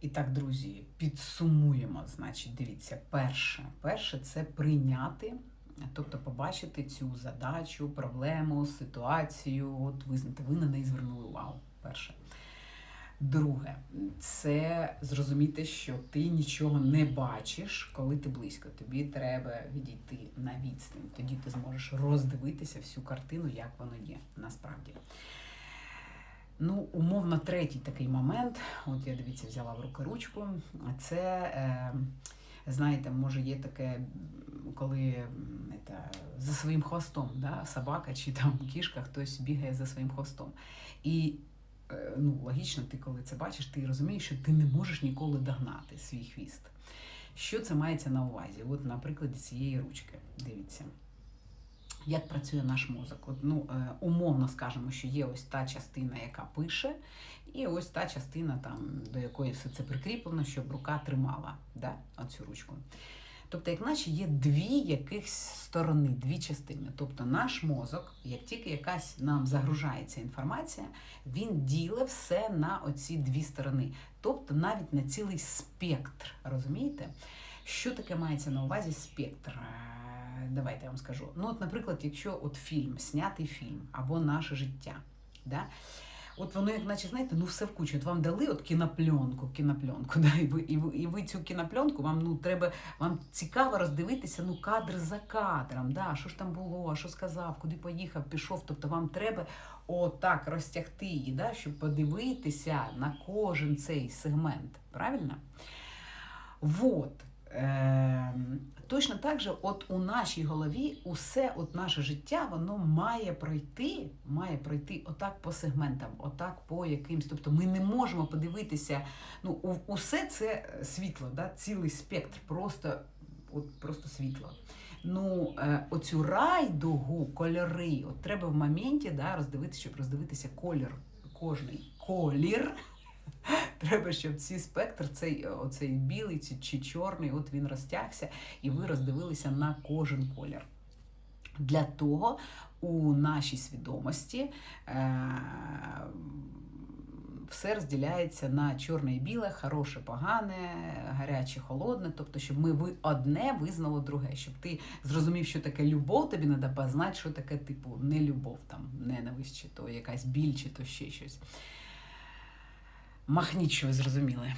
І так, друзі, підсумуємо. Значить, дивіться, перше, перше це прийняти, тобто побачити цю задачу, проблему, ситуацію, от визнати, ви на неї звернули увагу. Перше. Друге, це зрозуміти, що ти нічого не бачиш, коли ти близько. Тобі треба відійти на відстань. Тоді ти зможеш роздивитися всю картину, як воно є насправді. Ну, умовно, третій такий момент. От я дивіться, взяла в руки ручку. Це, е, знаєте, може, є таке, коли это, за своїм хвостом, да, собака чи там кішка, хтось бігає за своїм хвостом. І е, ну, логічно, ти коли це бачиш, ти розумієш, що ти не можеш ніколи догнати свій хвіст. Що це мається на увазі? От на прикладі цієї ручки. Дивіться. Як працює наш мозок? От, ну, е, умовно скажемо, що є ось та частина, яка пише, і ось та частина, там, до якої все це прикріплено, щоб рука тримала да, оцю ручку. Тобто, як наче є дві якихось сторони, дві частини. Тобто наш мозок, як тільки якась нам загружається інформація, він діле все на оці дві сторони. Тобто навіть на цілий спектр. Розумієте? Що таке мається на увазі спектр? Е, Давайте я вам скажу. Ну, от, наприклад, якщо от фільм, снятий фільм або наше життя. Да? От воно, як наче, знаєте, ну все в кучу. От вам дали от кінопленку, кінопленку, да, і ви, і ви, і ви цю кінопленку, вам ну треба, вам цікаво роздивитися ну кадр за кадром, да, що ж там було, що сказав, куди поїхав, пішов. Тобто вам треба отак розтягти її, да, щоб подивитися на кожен цей сегмент. Правильно? Вот. Точно так же, от у нашій голові усе от наше життя воно має пройти, має пройти отак по сегментам, отак по якимсь. Тобто ми не можемо подивитися. Ну, усе це світло, да, цілий спектр, просто, от, просто світло. Ну, е, оцю райдугу, кольори, от треба в моменті да, роздивитися, щоб роздивитися колір, кожний колір. Треба, щоб цей спектр, цей оцей білий чи чорний, от він розтягся, і ви роздивилися на кожен колір. Для того у нашій свідомості е, все розділяється на чорне і біле, хороше, погане, гаряче, холодне. Тобто, щоб ми ви одне визнало друге, щоб ти зрозумів, що таке любов, тобі треба познати, що таке, типу, не любов, там, ненависть, чи то якась біль, чи то ще щось. Махніть, зрозуміли.